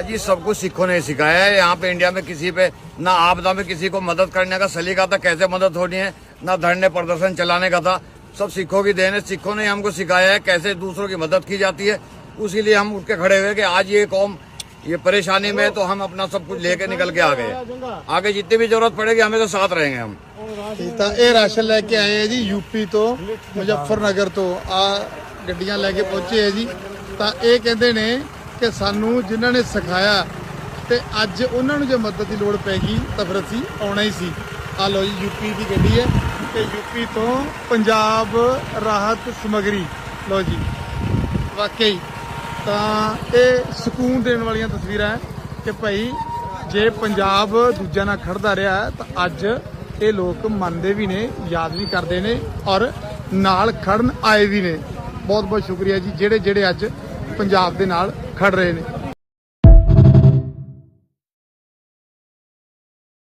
अजी सब कुछ सिखों ने सिखाया है यहाँ पे इंडिया में किसी पे ना आपदा में किसी को मदद करने का सलीका था कैसे मदद होनी है ना धरने प्रदर्शन चलाने का था सब सिखों की देन है सिखों ने हमको सिखाया है कैसे दूसरों की मदद की जाती है उसी लिए हम उठ के खड़े हुए कि आज ये कौम ये परेशानी में है, तो हम अपना सब कुछ लेके निकल के आ गए आगे जितनी भी जरूरत पड़ेगी हमें तो साथ रहेंगे हम ਠੀਕ ਤਾਂ ਇਹ ਰਾਸ਼ਨ ਲੈ ਕੇ ਆਏ ਆ ਜੀ ਯੂਪੀ ਤੋਂ ਮੁਜ਼ੱਫਰਨਗਰ ਤੋਂ ਆ ਗੱਡੀਆਂ ਲੈ ਕੇ ਪਹੁੰਚੇ ਆ ਜੀ ਤਾਂ ਇਹ ਕਹਿੰਦੇ ਨੇ ਕਿ ਸਾਨੂੰ ਜਿਨ੍ਹਾਂ ਨੇ ਸਿਖਾਇਆ ਤੇ ਅੱਜ ਉਹਨਾਂ ਨੂੰ ਜੇ ਮਦਦ ਦੀ ਲੋੜ ਪੈ ਗਈ ਤਾਂ ਫਿਰ ਅਸੀਂ ਆਉਣਾ ਹੀ ਸੀ। ਆ ਲੋ ਜੀ ਯੂਪੀ ਦੀ ਗੱਡੀ ਹੈ ਤੇ ਯੂਪੀ ਤੋਂ ਪੰਜਾਬ ਰਾਹਤ ਸਮਗਰੀ। ਲੋ ਜੀ, ਵਾਕਈ ਤਾਂ ਇਹ ਸਕੂਨ ਦੇਣ ਵਾਲੀਆਂ ਤਸਵੀਰਾਂ ਹੈ ਕਿ ਭਾਈ ਜੇ ਪੰਜਾਬ ਦੂਜਿਆਂ ਨਾਲ ਖੜਦਾ ਰਿਹਾ ਤਾਂ ਅੱਜ ਇਹ ਲੋਕ ਮੰਨਦੇ ਵੀ ਨੇ, ਯਾਦ ਵੀ ਕਰਦੇ ਨੇ ਔਰ ਨਾਲ ਖੜਨ ਆਏ ਵੀ ਨੇ। ਬਹੁਤ ਬਹੁਤ ਸ਼ੁਕਰੀਆ ਜੀ ਜਿਹੜੇ ਜਿਹੜੇ ਅੱਜ ਪੰਜਾਬ ਦੇ ਨਾਲ ਖੜ ਰਹੇ ਨੇ।